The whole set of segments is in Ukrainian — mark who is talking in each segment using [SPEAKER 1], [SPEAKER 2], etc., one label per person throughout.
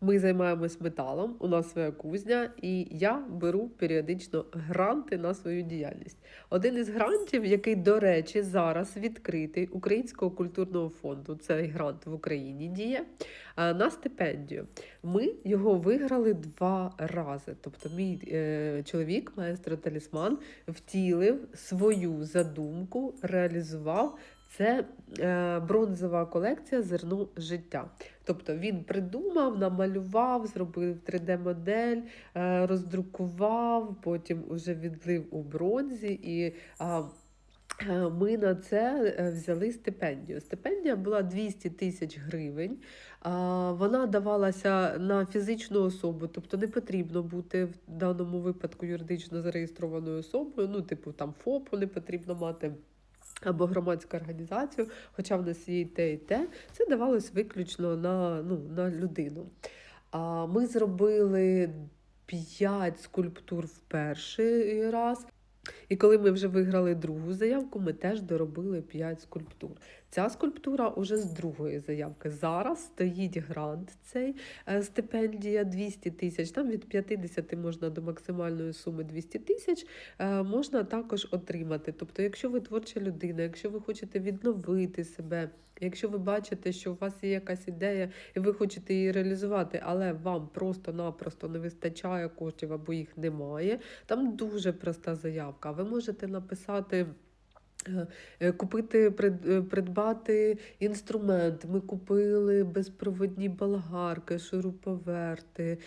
[SPEAKER 1] Ми займаємось металом, у нас своя кузня, і я беру періодично гранти на свою діяльність. Один із грантів, який, до речі, зараз відкритий Українського культурного фонду, цей грант в Україні діє на стипендію. Ми його виграли два рази. Тобто, мій е, чоловік, маестро Талісман, втілив свою задумку, реалізував. Це е, бронзова колекція зерно життя. Тобто він придумав, намалював, зробив 3D-модель, е, роздрукував, потім уже відлив у бронзі і. Е, ми на це е, взяли стипендію. Стипендія була 200 тисяч гривень. Вона давалася на фізичну особу, тобто не потрібно бути в даному випадку юридично зареєстрованою особою. Ну, типу, там ФОПу не потрібно мати. Або громадську організацію, хоча в нас є і те, і те, це давалось виключно на, ну, на людину. А ми зробили 5 скульптур в перший раз. І коли ми вже виграли другу заявку, ми теж доробили 5 скульптур. Ця скульптура уже з другої заявки. Зараз стоїть грант цей е, стипендія 200 тисяч. Там від 50 можна до максимальної суми 200 тисяч е, можна також отримати. Тобто, якщо ви творча людина, якщо ви хочете відновити себе, якщо ви бачите, що у вас є якась ідея і ви хочете її реалізувати, але вам просто-напросто не вистачає коштів або їх немає. Там дуже проста заявка. Ви можете написати. Е, е, Купити, е, придбати інструмент. Ми купили безпроводні болгарки, шуруповерти,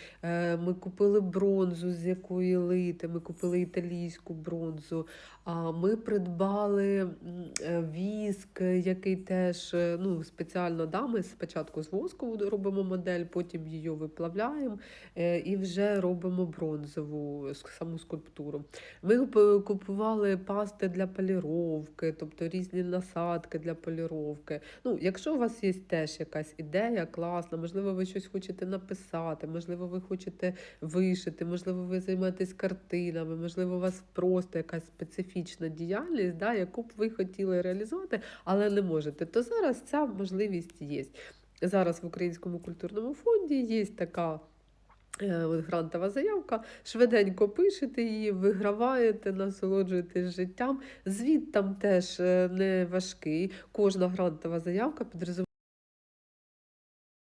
[SPEAKER 1] ми купили бронзу, з якої лити, ми купили італійську бронзу. А ми придбали віск, який теж ну, спеціально да, ми спочатку з воску робимо модель, потім її виплавляємо і вже робимо бронзову саму скульптуру. Ми купували пасти для поліровки, тобто різні насадки для поліровки. Ну, якщо у вас є теж якась ідея класна, можливо, ви щось хочете написати, можливо, ви хочете вишити, можливо, ви займаєтесь картинами, можливо, у вас просто якась специфічна діяльність, да, яку б ви хотіли реалізувати, але не можете, то зараз ця можливість є. Зараз в Українському культурному фонді є така. Е, Грантова заявка, швиденько пишете її, виграваєте, насолоджуєтесь життям. Звіт там теж е, не важкий. Кожна грантова заявка підразуміє